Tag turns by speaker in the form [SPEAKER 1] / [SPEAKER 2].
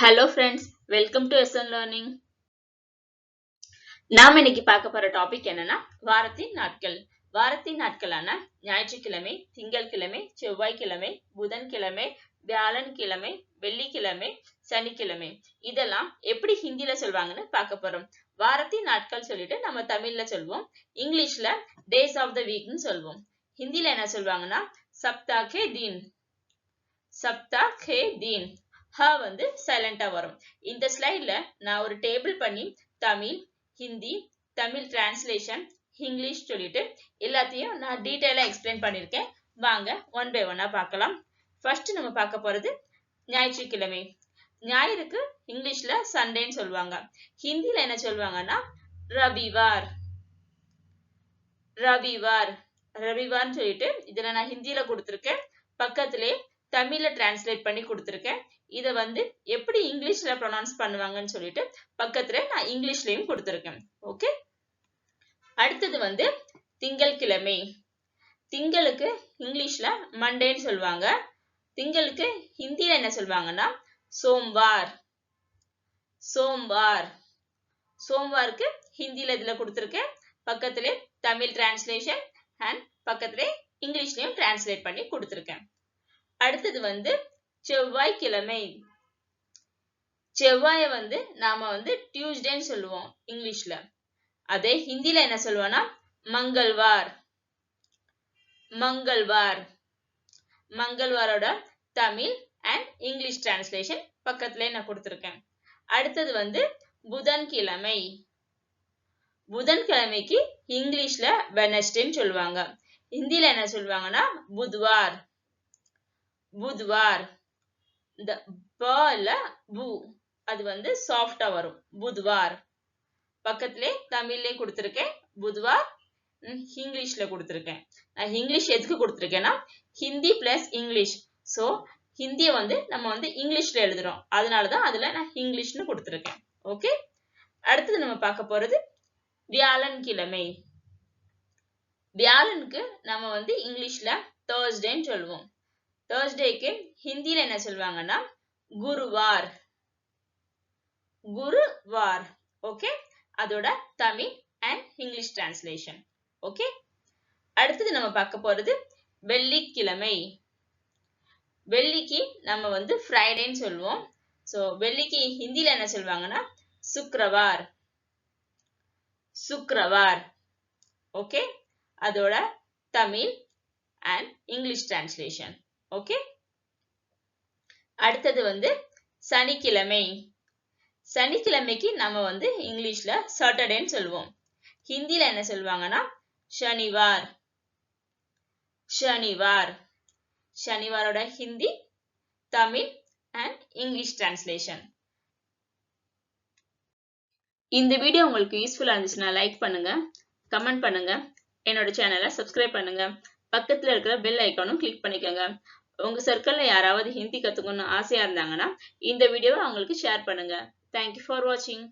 [SPEAKER 1] Hello friends welcome to SN learning நாம இன்னைக்கு பார்க்க போற டாபிக் என்னன்னா வாரத்தின் நாட்கள். வாரத்தின் நாட்களான ஞாயிற்றுக்கிழமை திங்கட்கிழமை செவ்வாய்க்கிழமை புதன்கிழமை வியாழன்கிழமை வெள்ளிக்கிழமை சனிக்கிழமை. இதெல்லாம் எப்படி ஹிந்தில சொல்வாங்கன்னு பார்க்க போறோம். வாரத்தின் நாட்கள் சொல்லிட்டு நம்ம தமிழ்ல சொல்வோம். இங்கிலீஷ்ல டேஸ் ஆஃப் த வீக்னு சொல்வோம். ஹிந்தில என்ன சொல்வாங்கன்னா சப்தா கே தீன். சப்தா கே தீன். ஹ வந்து சைலண்டா வரும். இந்த ஸ்லைட்ல நான் ஒரு டேபிள் பண்ணி தமிழ் ஹிந்தி தமிழ் டிரான்ஸ்லேஷன் இங்கிலீஷ் சொல்லிட்டு எல்லாத்தையும் நான் டீட்டெயிலா எக்ஸ்பிளைன் பண்ணியிருக்கேன். வாங்க ஒன் பை ஒன்னா பார்க்கலாம். ஃபர்ஸ்ட் நம்ம பார்க்க போறது ஞாயிற்றுக்கிழமை. ஞாயிறுக்கு இங்கிலீஷ்ல சண்டேன்னு சொல்லுவாங்க. ஹிந்தில என்ன சொல்லுவாங்கன்னா ரவிவார். ரவிவார். ரவிவார்னு சொல்லிட்டு இதுல நான் ஹிந்தியில கொடுத்துருக்கேன். பக்கத்திலே தமிழில் டிரான்ஸ்லேட் பண்ணி கொடுத்துருக்கேன். இதை வந்து எப்படி இங்கிலீஷில் ப்ரொனவுன்ஸ் பண்ணுவாங்கன்னு சொல்லிட்டு பக்கத்தில் நான் இங்கிலீஷ்லேயும் கொடுத்துருக்கேன். ஓகே அடுத்தது வந்து திங்கள்கிழமை. திங்களுக்கு இங்கிலீஷில் மண்டேன்னு சொல்லுவாங்க. திங்களுக்கு ஹிந்தியில் என்ன சொல்லுவாங்கன்னா சோம்வார். சோம்வார். சோம்வாருக்கு ஹிந்தியில் இதில் கொடுத்துருக்கேன். பக்கத்திலே தமிழ் டிரான்ஸ்லேஷன் அண்ட் பக்கத்திலே இங்கிலீஷ்லையும் டிரான்ஸ்லேட் பண்ணி கொடுத்துருக்கேன். அடுத்தது வந்து செவ்வாய்க்கிழமை. செவ்வாய வந்து நாம வந்து டியூஸ்டேன்னு சொல்லுவோம் இங்கிலீஷ்ல. அதே ஹிந்தில என்ன சொல்லுவோம்னா மங்கள்வார். மங்கள்வார். மங்கள்வாரோட தமிழ் அண்ட் இங்கிலீஷ் டிரான்ஸ்லேஷன் பக்கத்துல நான் கொடுத்துருக்கேன். அடுத்தது வந்து புதன்கிழமை. புதன்கிழமைக்கு இங்கிலீஷ்ல வெனஸ்டேன்னு சொல்லுவாங்க. ஹிந்தில என்ன சொல்லுவாங்கன்னா புத்வார். புத்வார். இந்த பல பு அது வந்து சாஃப்டா வரும். புத்வார். பக்கத்திலே தமிழ்லயே கொடுத்துருக்கேன். புத்வார் இங்கிலீஷ்ல கொடுத்துருக்கேன். நான் இங்கிலீஷ் எதுக்கு கொடுத்துருக்கேன்னா ஹிந்தி பிளஸ் இங்கிலீஷ். ஸோ ஹிந்தியை வந்து நம்ம வந்து இங்கிலீஷ்ல எழுதுறோம். அதனாலதான் அதுல நான் இங்கிலீஷ்னு கொடுத்துருக்கேன். ஓகே அடுத்தது நம்ம பார்க்க போறது வியாழன் கிழமை வியாழனுக்கு நம்ம வந்து இங்கிலீஷ்ல தேர்ஸ்டேன்னு சொல்லுவோம். தேர்ஸ்டேக்கு ஹிந்தியில என்ன சொல்லுவாங்கன்னா குருவார். குருவார். ஓகே அதோட Tamil and English translation okay அடுத்தது நம்ம பார்க்க போறது வெள்ளிக்கிழமை. வெள்ளிக்கு நம்ம வந்து ஃப்ரைடேன்னு சொல்லுவோம். ஸோ வெள்ளிக்கு ஹிந்தியில என்ன சொல்லுவாங்கன்னா சுக்ரவார் சுக்ரவார் ஓகே அதோட Tamil and English translation okay அடுத்தது வந்து சனிக்கிழமை. சனிக்கிழமைக்கு நம்ம வந்து இங்கிலீஷ்ல சாட்டர்டேன்னு சொல்லுவோம். ஹிந்தில என்ன சொல்லுவாங்கன்னா சனிவார். சனிவார். சனிவாரோட Hindi Tamil and English translation இந்த வீடியோ உங்களுக்கு யூஸ்ஃபுல்லா இருந்துச்சுன்னா லைக் பண்ணுங்க கமெண்ட் பண்ணுங்க என்னோட சேனலை சப்ஸ்கிரைப் பண்ணுங்க. பக்கத்துல இருக்கிற பெல் ஐக்கானும் கிளிக் பண்ணிக்கோங்க. உங்க சர்க்கிள்ல யாராவது ஹிந்தி கத்துக்கணும்னு ஆசையா இருந்தாங்கன்னா இந்த வீடியோவை அவங்களுக்கு ஷேர் பண்ணுங்க. தேங்க்யூ ஃபார் வாட்சிங்